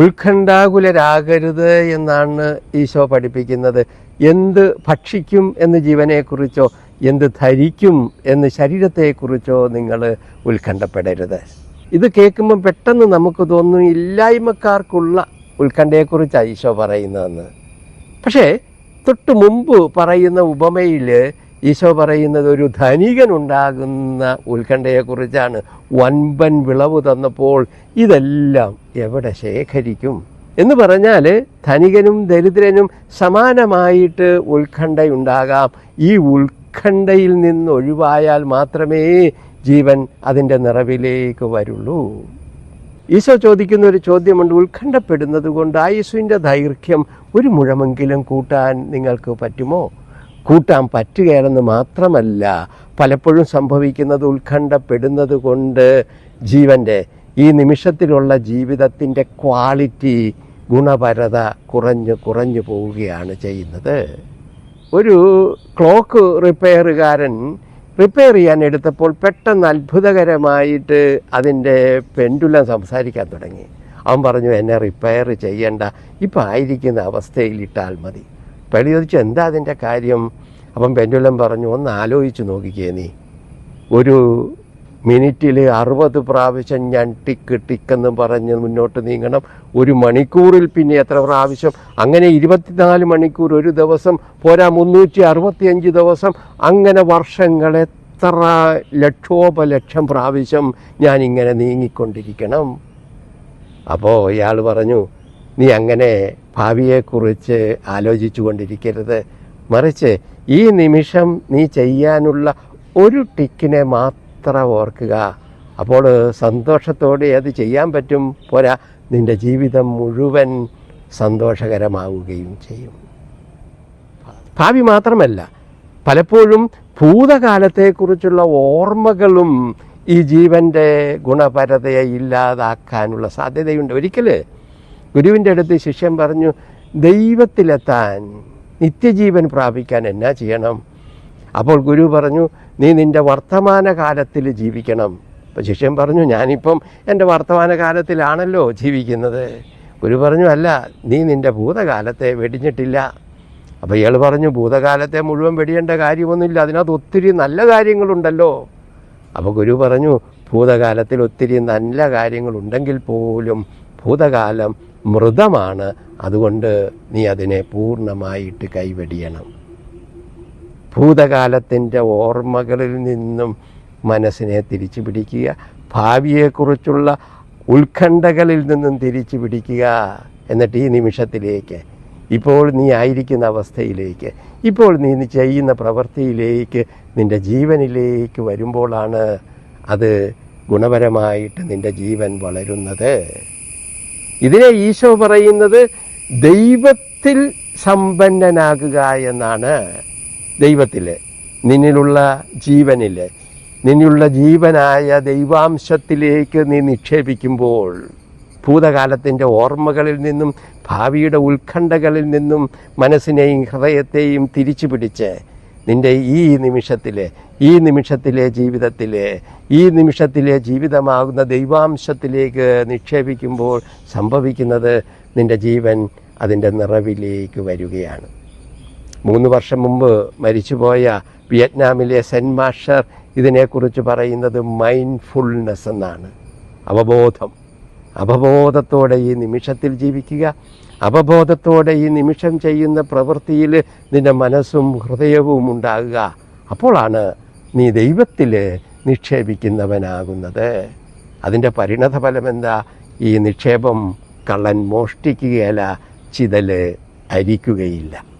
ഉത്കണ്ഠാകുലരാകരുത് എന്നാണ് ഈശോ പഠിപ്പിക്കുന്നത്. എന്ത് ഭക്ഷിക്കും എന്ന് ജീവനെക്കുറിച്ചോ എന്ത് ധരിക്കും എന്ന് ശരീരത്തെക്കുറിച്ചോ നിങ്ങൾ ഉത്കണ്ഠപ്പെടരുത്. ഇത് കേൾക്കുമ്പം പെട്ടെന്ന് നമുക്ക് തോന്നും ഇല്ലായ്മക്കാർക്കുള്ള ഉത്കണ്ഠയെക്കുറിച്ചാണ് ഈശോ പറയുന്നതെന്ന്. പക്ഷേ തൊട്ട് മുമ്പ് പറയുന്ന ഉപമയിൽ ഈശോ പറയുന്നത് ഒരു ധനികൻ ഉണ്ടാകുന്ന ഉത്കണ്ഠയെക്കുറിച്ചാണ്. വൻപൻ വിളവ് തന്നപ്പോൾ ഇതെല്ലാം എവിടെ ശേഖരിക്കും? എന്ന് പറഞ്ഞാൽ ധനികനും ദരിദ്രനും സമാനമായിട്ട് ഉത്കണ്ഠയുണ്ടാകാം. ഈ ഉത്കണ്ഠയിൽ നിന്ന് ഒഴിവായാൽ മാത്രമേ ജീവൻ അതിന്റെ നിറവിലേക്ക് വരുള്ളൂ. ഈശോ ചോദിക്കുന്ന ഒരു ചോദ്യമുണ്ട്. ഉത്കണ്ഠപ്പെടുന്നത് കൊണ്ട് ആയുസുവിന്റെ ദൈർഘ്യം ഒരു മുഴമെങ്കിലും കൂട്ടാൻ നിങ്ങൾക്ക് പറ്റുമോ? കൂട്ടാൻ പറ്റുകയാണെന്ന് മാത്രമല്ല പലപ്പോഴും സംഭവിക്കുന്നത് ഉത്കണ്ഠപ്പെടുന്നത് കൊണ്ട് ജീവന്റെ ഈ നിമിഷത്തിലുള്ള ജീവിതത്തിന്റെ ക്വാളിറ്റി ഗുണപരത കുറഞ്ഞു കുറഞ്ഞു പോവുകയാണ് ചെയ്യുന്നത്. ഒരു ക്ലോക്ക് റിപ്പയറുകാരൻ റിപ്പയർ ചെയ്യാൻ എടുത്തപ്പോൾ പെട്ടെന്ന് അത്ഭുതകരമായിട്ട് അതിന്റെ പെൻഡുലം സംസാരിക്കാൻ തുടങ്ങി. അവൻ പറഞ്ഞു എന്നെ റിപ്പയർ ചെയ്യേണ്ട. ഇപ്പം ആയിരിക്കുന്ന അവസ്ഥയിൽ ഇട്ടാൽ മതി. പെളി ചോദിച്ചു എന്താ അതിന്റെ കാര്യം? അപ്പം പെൻഡുലം പറഞ്ഞു ഒന്ന് ആലോചിച്ച് നോക്കിക്കേ നീ. ഒരു മിനിറ്റിൽ അറുപത് പ്രാവശ്യം ഞാൻ ടിക്ക് ടിക്കെന്ന് പറഞ്ഞ് മുന്നോട്ട് നീങ്ങണം. ഒരു മണിക്കൂറിൽ പിന്നെ എത്ര പ്രാവശ്യം? അങ്ങനെ ഇരുപത്തിനാല് മണിക്കൂർ ഒരു ദിവസം പോരാ മുന്നൂറ്റി അറുപത്തിയഞ്ച് ദിവസം. അങ്ങനെ വർഷങ്ങൾ എത്ര ലക്ഷോപലക്ഷം പ്രാവശ്യം ഞാനിങ്ങനെ നീങ്ങിക്കൊണ്ടിരിക്കണം. അപ്പോൾ ഇയാൾ പറഞ്ഞു നീ അങ്ങനെ ഭാവിയെക്കുറിച്ച് ആലോചിച്ചു കൊണ്ടിരിക്കരുത് മറിച്ച് ഈ നിമിഷം നീ ചെയ്യാനുള്ള ഒരു ടിക്കിനെ മാത്രം ഓർക്കുക. അപ്പോൾ സന്തോഷത്തോടെ അത് ചെയ്യാൻ പറ്റും. പോരാ നിന്റെ ജീവിതം മുഴുവൻ സന്തോഷകരമാവുകയും ചെയ്യും. ഭാവി മാത്രമല്ല പലപ്പോഴും ഭൂതകാലത്തെക്കുറിച്ചുള്ള ഓർമ്മകളും ഈ ജീവന്റെ ഗുണപരതയെ ഇല്ലാതാക്കാനുള്ള സാധ്യതയുണ്ട്. ഒരിക്കൽ ഗുരുവിന്റെ അടുത്ത് ശിഷ്യൻ പറഞ്ഞു ദൈവത്തിലെത്താൻ നിത്യജീവൻ പ്രാപിക്കാൻ എന്നാ ചെയ്യണം? അപ്പോൾ ഗുരു പറഞ്ഞു നീ നിന്റെ വർത്തമാനകാലത്തിൽ ജീവിക്കണം. അപ്പോൾ ശിഷ്യൻ പറഞ്ഞു ഞാനിപ്പം എന്റെ വർത്തമാനകാലത്തിലാണല്ലോ ജീവിക്കുന്നത്. ഗുരു പറഞ്ഞു അല്ല നീ നിന്റെ ഭൂതകാലത്തെ വെടിഞ്ഞിട്ടില്ല. അപ്പോൾ ഇയാൾ പറഞ്ഞു ഭൂതകാലത്തെ മുഴുവൻ വെടിയേണ്ട കാര്യമൊന്നുമില്ല അതിനകത്ത് ഒത്തിരി നല്ല കാര്യങ്ങളുണ്ടല്ലോ. അപ്പോൾ ഗുരു പറഞ്ഞു ഭൂതകാലത്തിൽ ഒത്തിരി നല്ല കാര്യങ്ങളുണ്ടെങ്കിൽ പോലും ഭൂതകാലം മൃതമാണ്. അതുകൊണ്ട് നീ അതിനെ പൂർണമായിട്ട് കൈവെടിയണം. ഭൂതകാലത്തിന്റെ ഓർമ്മകളിൽ നിന്നും മനസ്സിനെ തിരിച്ചു പിടിക്കുക ഭാവിയെക്കുറിച്ചുള്ള ഉത്കണ്ഠകളിൽ നിന്നും തിരിച്ചു പിടിക്കുക എന്നിട്ട് ഈ നിമിഷത്തിലേക്ക് ഇപ്പോൾ നീ ആയിരിക്കുന്ന അവസ്ഥയിലേക്ക് ഇപ്പോൾ നീ ചെയ്യുന്ന പ്രവൃത്തിയിലേക്ക് നിന്റെ ജീവനിലേക്ക് വരുമ്പോഴാണ് അത് ഗുണപരമായിട്ട് നിന്റെ ജീവൻ വളരുന്നത്. ഇതിനെ ഈശോ പറയുന്നത് ദൈവത്തിൽ സമ്പന്നനാകുക എന്നാണ്. ദൈവത്തിൽ നിന്നിലുള്ള ജീവനിൽ നിന്നിലുള്ള ജീവനായ ദൈവാംശത്തിലേക്ക് നീ നിക്ഷേപിക്കുമ്പോൾ ഭൂതകാലത്തിന്റെ ഓർമ്മകളിൽ നിന്നും ഭാവിയുടെ ഉത്കണ്ഠകളിൽ നിന്നും മനസ്സിനെയും ഹൃദയത്തെയും തിരിച്ചു പിടിച്ച് നിന്റെ ഈ നിമിഷത്തിലെ ഈ നിമിഷത്തിലെ ജീവിതത്തിലെ ഈ നിമിഷത്തിലെ ജീവിതമാകുന്ന ദൈവാംശത്തിലേക്ക് നിക്ഷേപിക്കുമ്പോൾ സംഭവിക്കുന്നത് നിന്റെ ജീവൻ അതിന്റെ നിറവിലേക്ക് വരികയാണ്. മൂന്ന് വർഷം മുമ്പ് മരിച്ചുപോയ വിയറ്റ്നാമിലെ സെന്റ് മാഷർ ഇതിനെക്കുറിച്ച് പറയുന്നത് മൈൻഡ്ഫുൾനെസ് എന്നാണ്. അവബോധം. അവബോധത്തോടെ ഈ നിമിഷത്തിൽ ജീവിക്കുക. അവബോധത്തോടെ ഈ നിമിഷം ചെയ്യുന്ന പ്രവൃത്തിയിൽ നിന്റെ മനസ്സും ഹൃദയവും ഉണ്ടാകുക. അപ്പോഴാണ് നീ ദൈവത്തിൽ നിക്ഷേപിക്കുന്നവനാകുന്നത്. അതിന്റെ പരിണതഫലം എന്താ ഈ നിക്ഷേപം കള്ളൻ മോഷ്ടിക്കുകയല്ല ചിതൽ അരിക്കുകയില്ല.